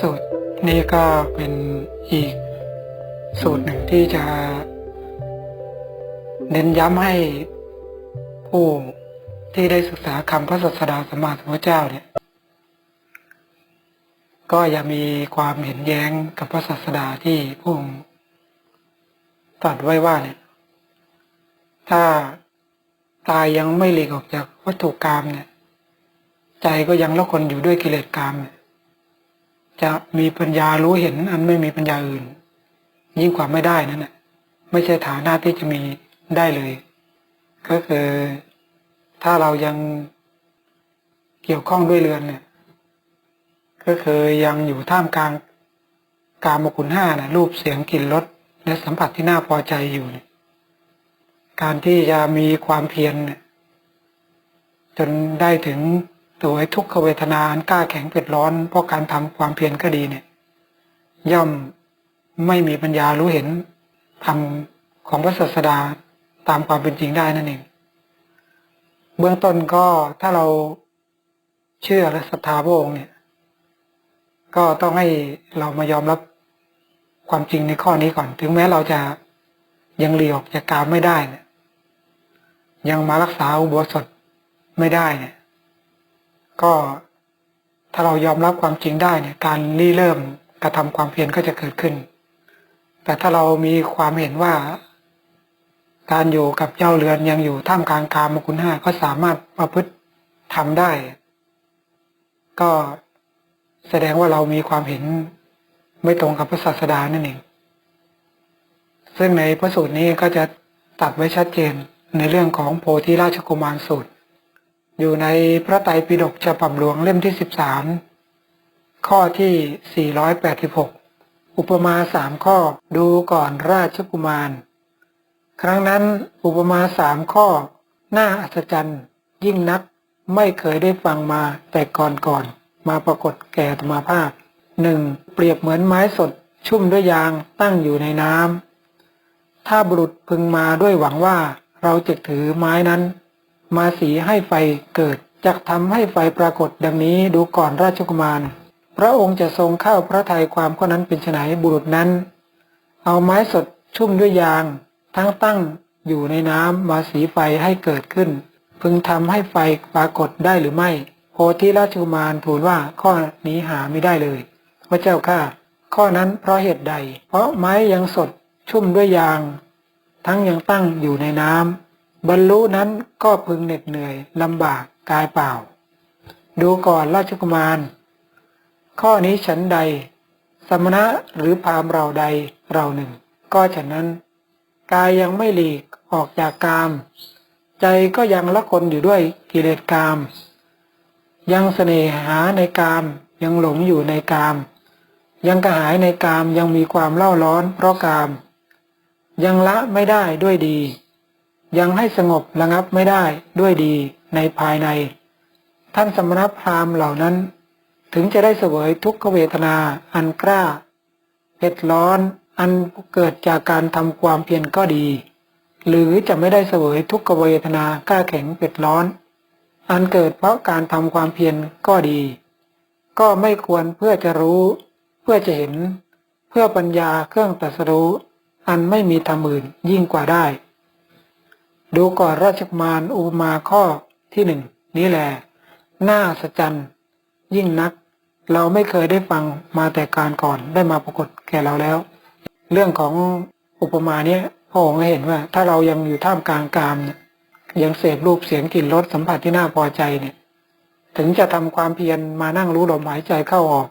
สูตร นี่ก็เป็นอีกสูตรหนึ่งที่จะ เน้นย้ำให้ผู้ที่ได้ศึกษาคำพระศาสดาสมมาสัมพุทธเจ้าเนี่ย ก็อย่ามีความเห็นแย้งกับพระศาสดาที่พระองค์ตรัสไว้ว่าเนี่ย ถ้าตายยังไม่หลีกออกจากวัตถุกรรมเนี่ย ใจก็ยังละคนอยู่ด้วยกิเลสกรรมเนี่ย จะมีปัญญารู้เห็นอันไม่มีปัญญาอื่น ยิ่งกว่าไม่ได้นั่นแหละไม่ใช่ฐานะที่จะมีได้เลย ก็คือถ้าเรายังเกี่ยวข้องด้วยเรือนเนี่ย ก็คือยังอยู่ท่ามกลางกามคุณห้านะรูปเสียงกลิ่นรสและสัมผัสที่น่าพอใจอยู่เนี่ยการที่จะมีความเพียรเนี่ยจนได้ถึง ตัวไอ้ทุกขเวทนาอันกล้าแข็งเผ็ดร้อน เพราะการทำความเพียรก็ดีเนี่ย ย่อมไม่มีปัญญารู้เห็นธรรมของพระศาสดาตามความเป็นจริงได้นั่นเอง เบื้องต้นก็ถ้าเราเชื่อและศรัทธาพระองค์เนี่ย ก็ต้องให้เรามายอมรับความจริงในข้อนี้ก่อน ถึงแม้เราจะยังหลีออกจากกามไม่ได้เนี่ยยังมารักษาอุโบสถไม่ได้เนี่ย ก็ถ้าเรายอมรับความจริงได้เนี่ยการรีเริ่มกระทำความเพียรก็จะเกิดขึ้น แต่ถ้าเรามีความเห็นว่า การอยู่กับเจ้าเรือนยังอยู่ท่ามกลางกามคุณห้าก็สามารถประพฤติทำได้ ก็แสดงว่าเรามีความเห็นไม่ตรงกับพระศาสดานั่นเองซึ่งในพระสูตรนี้ก็จะตัดไว้ชัดเจนในเรื่องของโพธิราชกุมารสูตร อยู่ในพระไตรปิฎกฉบับหลวงเล่มที่สิบสามข้อที่ 486 อุปมาสามข้อดูก่อนราชกุมาร ครั้งนั้นอุปมาสามข้อ น่าอัศจรรย์ ยิ่งนักไม่เคยได้ฟังมาแต่ก่อนก่อนมาปรากฏแก่ธรรมภาพหนึ่งเปรียบเหมือนไม้สดชุ่มด้วยยางตั้งอยู่ในน้ำถ้าบุรุษพึงมาด้วยหวังว่าเราจะถือไม้นั้น มาสีให้ไฟเกิดจะทำให้ไฟปรากฏดังนี้ดูก่อนราชกุมาร พระองค์จะทรงเข้าพระทัยความข้อนั้นเป็นไฉนบุรุษนั้น เอาไม้สดชุ่มด้วยยาง ทั้งตั้งอยู่ในน้ำมาสีไฟให้เกิดขึ้น พึงทำให้ไฟปรากฏได้หรือไม่โพธิราชกุมารทูลว่าข้อนี้หาไม่ได้เลย พระเจ้าข้าข้อนั้นเพราะเหตุใด เพราะไม้ยังสดชุ่มด้วยยาง ทั้งยังตั้งอยู่ในน้ำ บรรลุนั้นก็พึงเหน็ดเหนื่อยลำบากกายเปล่า ดูก่อนราชกุมาร ข้อนี้ฉันใด สมณะหรือพรามเราใดเราหนึ่ง ก็ฉะนั้น กายยังไม่หลีกออกจากกาม ใจก็ยังละคนอยู่ด้วยกิเลสกาม ยังเสน่หาในกาม ยังหลงอยู่ในกาม ยังกระหายในกามยังมีความเล่าร้อนเพราะกาม ยังละไม่ได้ด้วยดี ยังให้สงบระงับไม่ได้ด้วยดีในภายใน ท่านสมณพราหมณ์เหล่านั้น ถึงจะได้เสวยทุกขเวทนาอันกล้าเผ็ดร้อนอันเกิดจากการทำความเพียรก็ดี หรือจะไม่ได้เสวยทุกขเวทนากล้าแข็งเผ็ดร้อน อันเกิดเพราะการทำความเพียรก็ดี ก็ไม่ควรเพื่อจะรู้ เพื่อจะเห็น เพื่อปัญญาเครื่องตรัสรู้ อันไม่มีธรรมอื่นยิ่งกว่าได้ ดูก่อนราชกมารอุปมาข้อที่หนึ่งนี้แหละน่าสัจจันยิ่งนัก เราไม่เคยได้ฟังมาแต่การก่อนได้มาปรากฏแก่เราแล้ว เรื่องของอุปมาเนี้ยพระองค์ให้เห็นว่า ถ้าเรายังอยู่ท่ามกลางกามเนี่ยยังเสพรูปเสียงกลิ่นรสสัมผัสที่น่าพอใจเนี่ย ถึงจะทำความเพียรมานั่งรู้ลมหายใจเข้าออก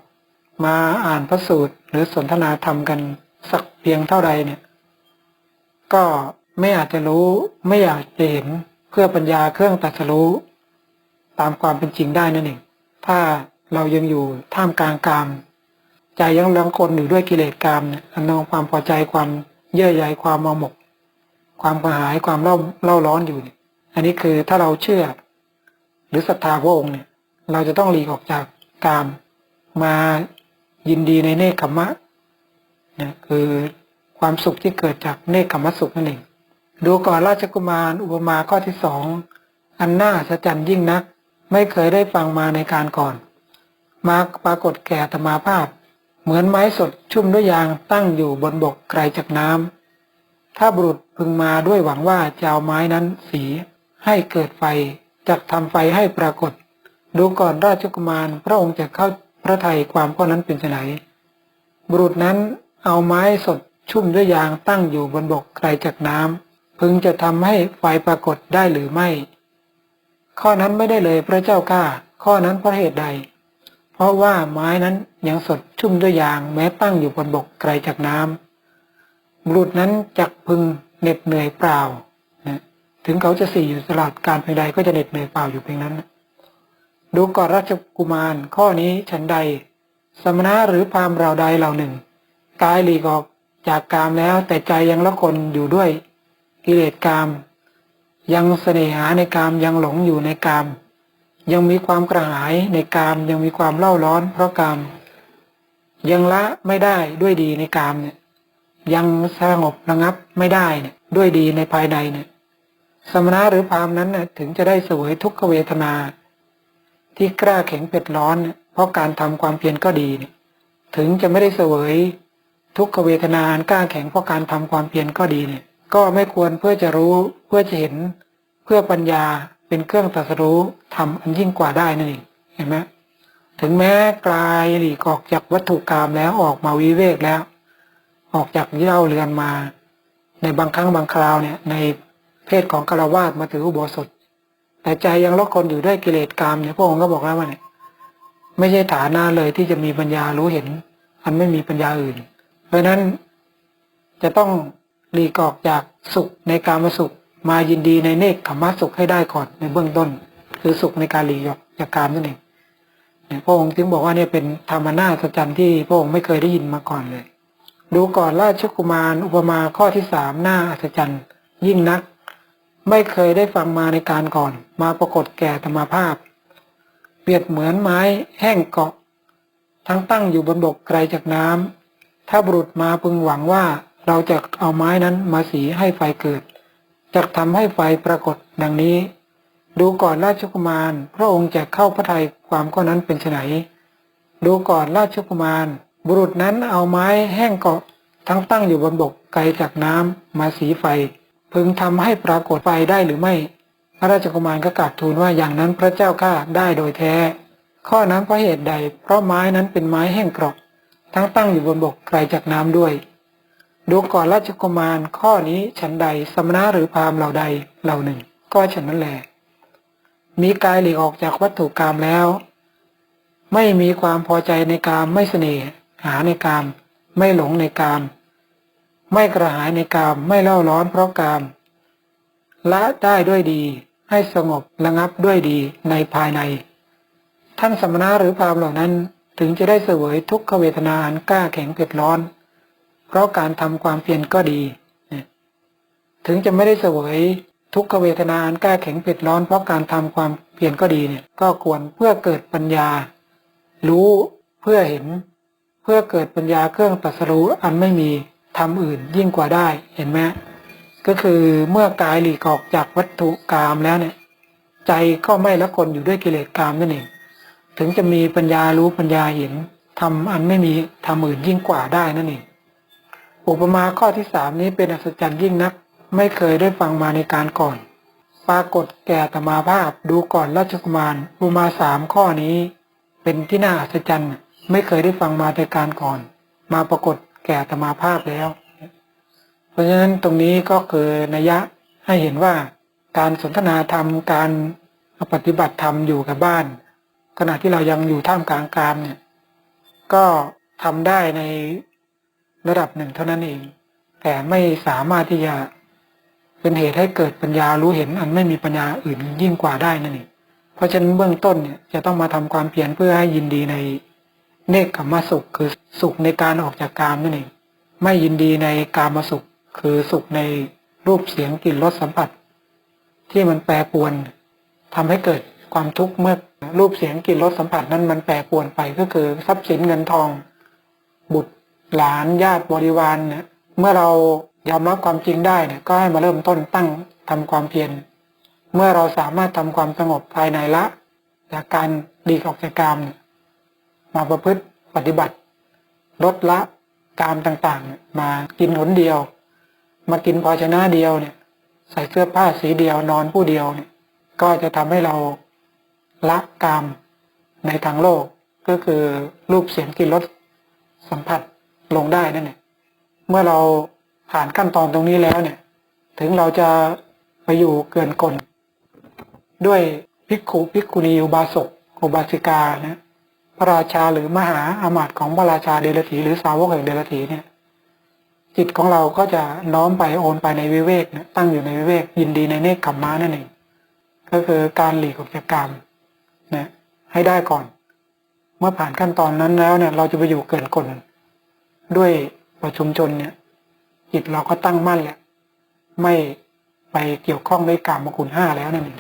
มาอ่านพระสูตรหรือสนทนาธรรมกันสักเพียงเท่าใดเนี่ย ก็ ไม่อาจจะรู้ ไม่อยากจะเห็นเพื่อปัญญาเครื่องตรัสรู้ ตามความเป็นจริงได้นั่นเองถ้าเรายังอยู่ท่ามกลางกาม ใจยังลังคนอยู่ด้วยกิเลสกามเนี่ยอันนองความพอใจความเยื่อใยความมาหมก ความกระหายความเล่าเล่าร้อนอยู่เนี่ยอันนี้คือถ้าเราเชื่อ หรือศรัทธาพระองค์เนี่ย เราจะต้องหลีกออกจากกาม มายินดีในเนคขมะเนี่ยคือความสุขที่เกิดจากเนคขมมะสุขนั่นเอง ดูก่อนราชกุมารอุปมาข้อที่สองอันน่าสะจันยิ่งนัก ไม่เคยได้ฟังมาในการก่อน มาปรากฏแก่ธรรมาภาพ เหมือนไม้สดชุ่มด้วยยางตั้งอยู่บนบกไกลจากน้ำถ้าบุรุษพึงมาด้วยหวังว่าจะเอาไม้นั้นสีให้เกิดไฟจักทำไฟให้ปรากฏ ดูก่อนราชกุมารพระองค์จะเข้าพระทัยความข้อนั้นเป็นไนบุรุษนั้นเอาไม้สดชุ่มด้วยยางตั้งอยู่บนบกไกลจากน้ำ พึงจะทำให้ไฟปรากฏได้หรือไม่ ข้อนั้นไม่ได้เลยพระเจ้าก้าข้อนั้นเพราะเหตุใด เพราะว่าไม้นั้นยังสดชุ่มด้วยยางแม้ตั้งอยู่บนบกไกลจากน้ำบุรุษนั้นจักพึงเหน็ดเหนื่อยเปล่านะถึงเขาจะสี่อยู่ตลอดการเพียงใดก็จะเหน็ดเหนื่อยเปล่าอยู่เพียงนั้น ดูก่อนราชกุมารข้อนี้ฉันใด สมณะหรือพรามเราใดเหล่าหนึ่งกายหลีกออกจากกามแล้วแต่ใจยังละคนอยู่ด้วย กิเลสกาม ยังเสน่หาในกามยังหลงอยู่ในกาม ยังมีความกระหายในกามยังมีความเล่าร้อน เพราะกาม ยังละไม่ได้ด้วยดีในกามเนี่ยยังสงบระงับไม่ได้เนี่ยด้วยดีในภายในเนี่ยสมณะหรือพรามนั้นน่ยถึงจะได้สวยทุกขเวทนา ที่กล้าแข็งเผ็ดร้อนเนี่ยเพราะการทำความเพียรก็ดีเนี่ยถึงจะไม่ได้สวยทุกขเวทนานกล้าแข็งเพราะการทำความเพียรก็ดีเนี่ย ก็ไม่ควรเพื่อจะรู้เพื่อจะเห็น เพื่อปัญญาเป็นเครื่องตรัสรู้ทำอันยิ่งกว่าได้นั่นเองเห็นไหมถึงแม้กลายหลีกออกจากวัตถุกรรมแล้วออกมาวิเวกแล้ว ออกจากเย่าเรือนมา ในบางครั้งบางคราวเนี่ยในเพศของกราวาสมาถืออุโบสถ แต่ใจยังลกคนอยู่ด้วยกิเลสกรรมเนี่ยพระองค์ก็บอกแล้วว่าเนี่ยไม่ใช่ฐานะเลยที่จะมีปัญญารู้เห็น อันไม่มีปัญญาอื่น เพราะนั้นจะต้อง หลีกออกจากสุขในการมาสุข มายินดีในเนกขมมสุขให้ได้ก่อนในเบื้องต้น คือสุขในการหลีกออกจากการนั่นเองพระองค์จึงบอกว่าเนี่ยเป็นธรรมนาสัจจ์ที่พระองค์ไม่เคยได้ยินมาก่อนเลย ดูก่อนราชกุมารอุปมาข้อที่สามหน้าอัศจรรย์ ยิ่งนัก ไม่เคยได้ฟังมาในการก่อน มาปรากฏแก่ธรรมภาพ เปรียบเหมือนไม้แห้งเกาะ ทั้งตั้งอยู่บนบกไกลจากน้ำถ้าบุรุษมาพึงหวังว่า เราจะเอาไม้นั้นมาสีให้ไฟเกิดจะทำให้ไฟปรากฏดังนี้ ดูก่อนราชกุมาร พระองค์จะเข้าพระทัยความข้อนั้นเป็นไนดูก่อนราชกุมาร บุรุษนั้นเอาไม้แห้งเกาะทั้งตั้งอยู่บนบกไกลจากน้ำมาสีไฟ พึงทำให้ปรากฏไฟได้หรือไม่ พระราชกุมารก็กราบทูลว่าอย่างนั้นพระเจ้าข้าได้โดยแท้ ข้อนั้นเพราะเหตุใด เพราะไม้นั้นเป็นไม้แห้งเกราะทั้งตั้งอยู่บนบกไกลจากน้ำด้วย ดูก่อนราชกุมารข้อนี้ฉันใดสมณะหรือพามเหล่าใดเหล่าหนึ่ง ก็ฉันนั้นแหละมีกายหลีกออกจากวัตถุกรรมแล้ว ไม่มีความพอใจในกามไม่เสน่หาในกาม ไม่หลงในกาม ไม่กระหายในกาม ไม่เล่าร้อนเพราะกามละได้ด้วยดี ให้สงบระงับด้วยดีในภายใน ท่านสมณะหรือพามเหล่านั้นถึงจะได้เสวยทุกขเวทนาอันกล้าแข็งเผ็ดร้อน ราะการทำความเพียรก็ดี ถึงจะไม่ได้เสวยทุกขเวทนาอันกล้าแข็งเผ็ดร้อนเพราะการทำความเพียรก็ดีเนี่ย ก็ควรเพื่อเกิดปัญญา รู้เพื่อเห็น เพื่อเกิดปัญญาเครื่องตัสรู้อันไม่มีทำอื่นยิ่งกว่าได้เห็นไหมก็คือเมื่อกายหลีกออกจากวัตถุกรรมแล้วเนี่ย ใจก็ไม่ละคนอยู่ด้วยกิเลสกรรมนั่นเองถึงจะมีปัญญารู้ปัญญาเห็นทำอันไม่มีทำอื่นยิ่งกว่าได้นั่นเอง อุปมาข้อที่สามนี้เป็นอัศจรรย์ยิ่งนัก ไม่เคยได้ฟังมาในการก่อน ปรากฏแก่ตมาภาพดูก่อนราชกุมารอุปมาสามข้อนี้ เป็นที่น่าอัศจรรย์ไม่เคยได้ฟังมาในการก่อน มาปรากฏแก่ตมาภาพแล้ว เพราะฉะนั้นตรงนี้ก็คือนัยยะให้เห็นว่าการสนทนาธรรมการปฏิบัติธรรมอยู่กับบ้าน ขณะที่เรายังอยู่ท่ามกลางกามเนี่ยก็ทำได้ใน ระดับหนึ่งเท่านั้นเอง แต่ไม่สามารถที่จะเป็นเหตุให้เกิดปัญญารู้เห็นอันไม่มีปัญญาอื่นยิ่งกว่าได้นั่นเองเพราะฉะนั้นเบื้องต้นเนี่ยจะต้องมาทำความเพียรเพื่อให้ยินดีในเนกขมสุขคือสุขในการออกจากกามนั่นเองไม่ยินดีในกามสุข คือสุขในรูปเสียงกลิ่นรสสัมผัส ที่มันแปรปวนทำให้เกิดความทุกข์เมื่อรูปเสียงกลิ่นรสสัมผัสนั้นมันแปรปวนไปก็คือทรัพย์สินเงินทอง บุตร หลานญาติบริวารเนี่ยเมื่อเรายอมรับความจริงได้เนี่ยก็ให้มาเริ่มต้นตั้งทำความเพียรเมื่อเราสามารถทำความสงบภายในละ จากการดีออกจากกรรมมาประพฤติปฏิบัติลดละกามต่างๆ มากินหนเดียว มากินภาชนะเดียวเนี่ย ใส่เสื้อผ้าสีเดียวนอนผู้เดียวเนี่ย ก็จะทำให้เราละกามในทางโลกก็คือรูปเสียงกลิ่นรสสัมผัส ลงได้นั่นเองเมื่อเราผ่านขั้นตอนตรงนี้แล้วเนี่ย ถึงเราจะไปอยู่เกินกลด้วยภิกขุภิกขุณีอุบาสกอุบาสิกานะพระราชาหรือมหาอามาตย์ของพระราชาเดลถีหรือสาวกแห่งเดลถีเนี่ย จิตของเราก็จะน้อมไปโอนไปในวิเวกนะตั้งอยู่ในวิเวกยินดีในเนกขมมานั่นเองก็คือการหลีกออกจากกรรมนะให้ได้ก่อน เมื่อผ่านขั้นตอนนั้นแล้วเนี่ย เราจะไปอยู่เกินกล ด้วยประชุมชนเนี่ยจิตเราก็ตั้งมั่นแหละ ไม่ไปเกี่ยวข้องด้วยกรรมกุลห้าแล้วนั่นเอง